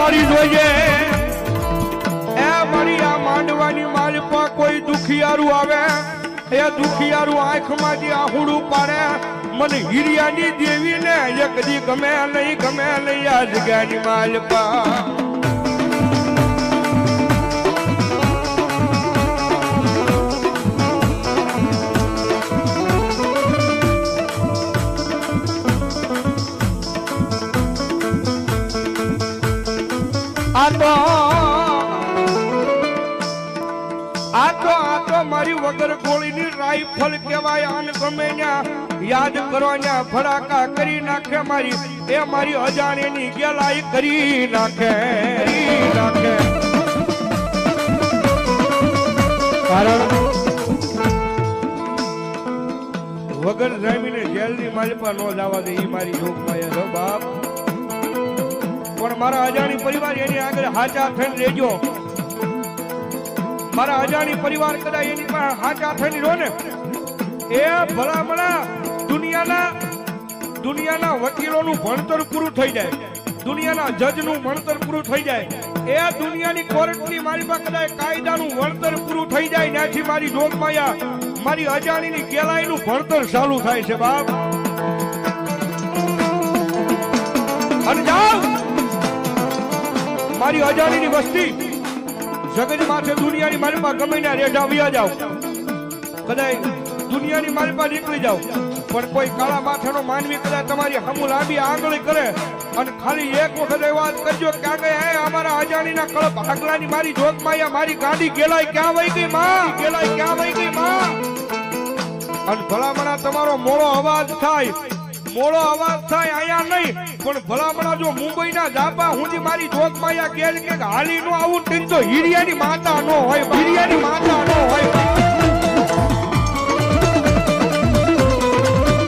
મારી જોઈએ. એ મારી આ માંડવાની માલપા કોઈ દુખિયારું આવે? એ દુખિયારું આંખમાંથી આહુડું પાડે. મને હિરિયાની દેવી ને એક દી ગમે નહીં ગમે નહીં આ જગ્યાની માલપા આ આખો મારી વગર ગોળીની રાઈફલ કહેવાય આને ગમે યાદ કરો ફડાકા કરી નાખે મારી. એ મારી અજાણ્યાની ગેલાઈ કરી નાખે કરી નાખે. વગર જામીને જેલની માલિપા નો જવા દે એ મારી યોગ માયા બાપ. પણ મારા અજાણી પરિવાર એની આગળ હાચા થઈને રેજો મારા અજાણી પરિવાર કદાચ એની પાસે હાચા થઈને રહો ને, એ ભલામણા દુનિયાના દુનિયાના વકીલોનું ભણતર પૂરું થઈ જાય. દુનિયાના જજનું ભણતર પૂરું થઈ જાય. એ દુનિયાની કોર્ટની મારી પાસે કદાચ કાયદાનું ભણતર પૂરું થઈ જાય, ત્યાંથી મારી જોગમાયા મારી અજાણીની કેલાઈનું ભણતર ચાલુ થાય છે બાપ. અને જાઓ! મારી અજાણીની વસ્તી. જગત માથે દુનિયાની માલમાં ગમે ના રેઢા વ્યા જાઓ. કદાચ દુનિયાની માલમાં નીકળી જાઓ. પણ કોઈ કાળા માથાનો માનવી કદાચ તમારી હમુ લાંબી આંગળી કરે અને ખાલી એક વખત એ વાત કરજો કે આગળ હે અમારા અજાણીના કળપ આગલાની મારી જોત માયા મારી ગાડી ગેલાય ક્યાં વહી ગઈ માં? ગેલાય ક્યાં વહી ગઈ માં? અને ભલામણા તમારો મોડો અવાજ થાય. મોડો અવાજ થાય અહીંયા નહીં. પણ ભલામણા જો મુંબઈ મુંબઈના જાપા હુંજી મારી જોગ માયા કેલ કે હાલી નો આવું ટીન તો હીરિયાની માતા નો હોય હીરિયાની માતા નો હોય